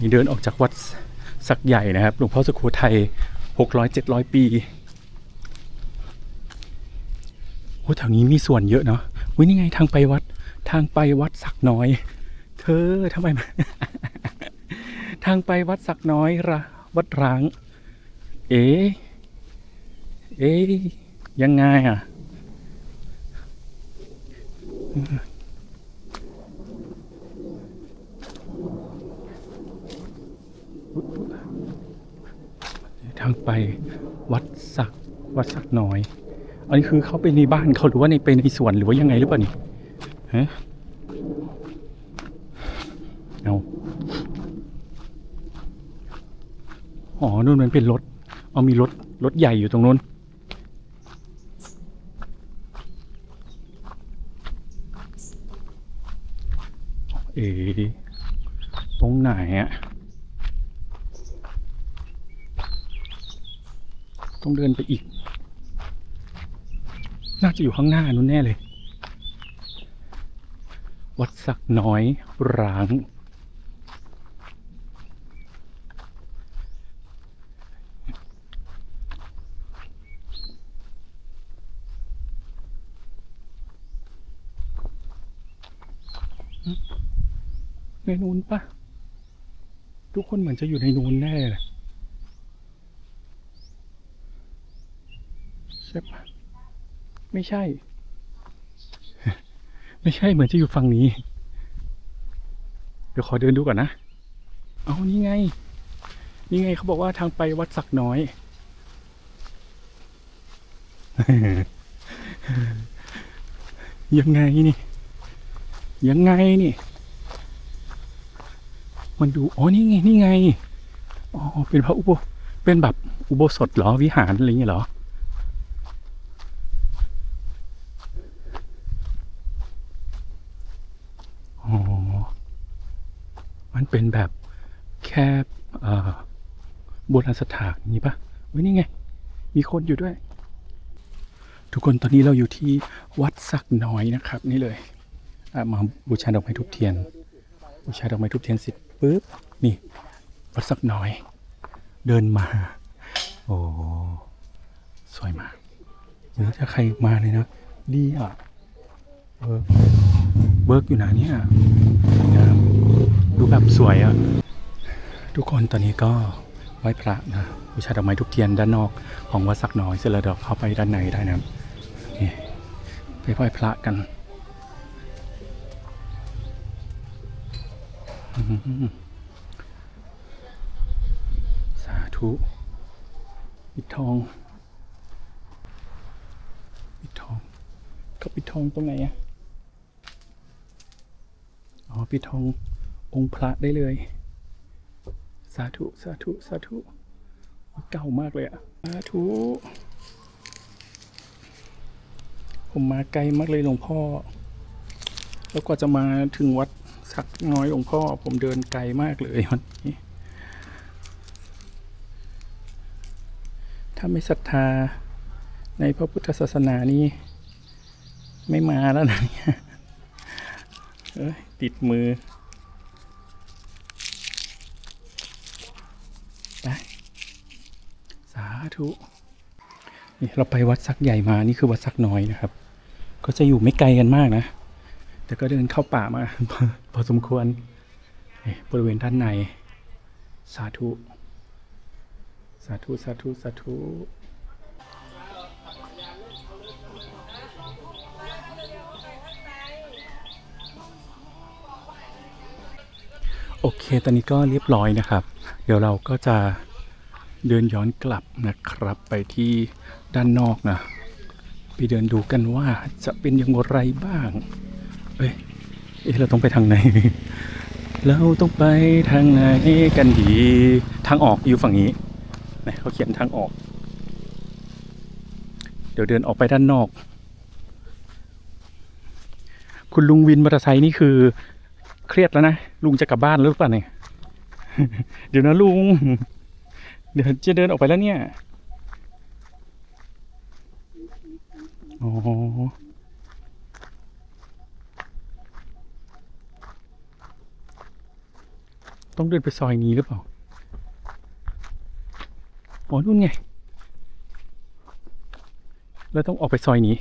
นี่เดินออกจากวัดสักใหญ่นะครับหลวงพ่อสุโขทัยหกร้อยเจ็ดร้อยปีโอ้แถวนี้มีส่วนเยอะเนาะวินี่ไงทางไปวัดทางไปวัดสักน้อย เธอทำไมมาทางไปวัดสักน้อยระวัดร้าง เอ๊เอ๊ยังไงอะ ทางไปวัดสักวัดสักน้อย อันนี้คือเขาไปในบ้านเขาหรือว่าในไปในสวนหรือว่ายังไงหรือเปล่านี่ฮะเอาอ๋อนู่นมันเป็นรถ เอามีรถรถใหญ่อยู่ตรงนู้นเอ๋ตรงไหนอะ ต้องเดินไปอีก น่าจะอยู่ข้างหน้านู้นแน่เลย วัดสักน้อยร้าง ในนู้นปะทุกคนเหมือนจะอยู่ในนู้นแน่เลย ช่ปะไม่ใช่ ไม่ใช่เหมือนจะอยู่ฝั่งนี้ เดี๋ยวขอเดินดูก่อนนะ เอานี่ไง นี่ไงเขาบอกว่าทางไปวัดสักน้อย ยังไงนี่ ยังไงนี่ มันดู อ๋อ นี่ไง นี่ไง อ๋อ เป็นพระอุโบ เป็นแบบอุโบสถเหรอ วิหารอะไรอย่างเงี้ยเหรออ มัน เป็นแบบแค่เอ่อโบราณสถานนี้ปะเว้ยนี่ไง มีคนอยู่ด้วย ทุกคนตอนนี้เราอยู่ที่วัดสักน้อยนะครับ นี่เลยมาบูชาดอกไม้ทุบเทียน บูชาดอกไม้ทุบเทียนเสร็จปุ๊บนี่วัดสักน้อย เดินมา โอ้สวยมากหรือถ้าใครมาเลยนะดีอะเวิร์กเวิร์กอยู่ไหนเนี่ย แบบสวยอะทุกคนตอนนี้ก็ไหว้พระนะบูชาดอกไม้ทุบเทียนด้านนอกของวัดสักน้อยเสร็จแล้วเดี๋ยวเข้าไปด้านในได้นะนี่ไปไหว้พระกันสาธุปิดทองปิดทองก็ปิดทองตรงไหนอะอ๋อปิดทอง องค์พระได้เลย สาธุ สาธุ สาธุ เก่ามากเลยอะสาธุ ผมมาไกลมากเลยหลวงพ่อ แล้วกว่าจะมาถึงวัดสักน้อยหลวงพ่อ ผมเดินไกลมากเลยวันนี้ ถ้าไม่ศรัทธาในพระพุทธศาสนานี่ไม่มาแล้วนะเนี่ยเอ้ยติดมือไปสา ธุนี่เราไปวัดสักใหญ่มานี่คือวัดสักน้อยนะครับ ก็จะอยู่ไม่ไกลกันมากนะ แต่ก็เดินเข้าป่ามา พอสมควรนี่บริเวณด้านใน สาธุ สาธุ สาธุ สาธุโอเค ตอนนี้ก็เรียบร้อยนะครับ เดี๋ยวเราก็จะ เดินย้อนกลับนะครับไปที่ด้านนอกนะ ไปเดินดูกันว่าจะเป็นอย่างไรบ้าง เอ้ยเอ๊ะเราต้องไปทางไหน เราต้องไปทางไหนกันดี ทางออกอยู่ฝั่งนี้นะเขาเขียนทางออก เดี๋ยวเดินออกไปด้านนอก คุณลุงวินมอเตอร์ไซค์นี่คือ เครียดแล้วนะ ลุงจะกลับบ้านหรือเปล่าเนี่ย เดี๋ยวนะลุง เดี๋ยวจะเดินออกไปแล้วเนี่ยอ๋อต้องเดินไปซอยนี้หรือเปล่า อ๋อนู่นไง แล้วต้องออกไปซอยนี้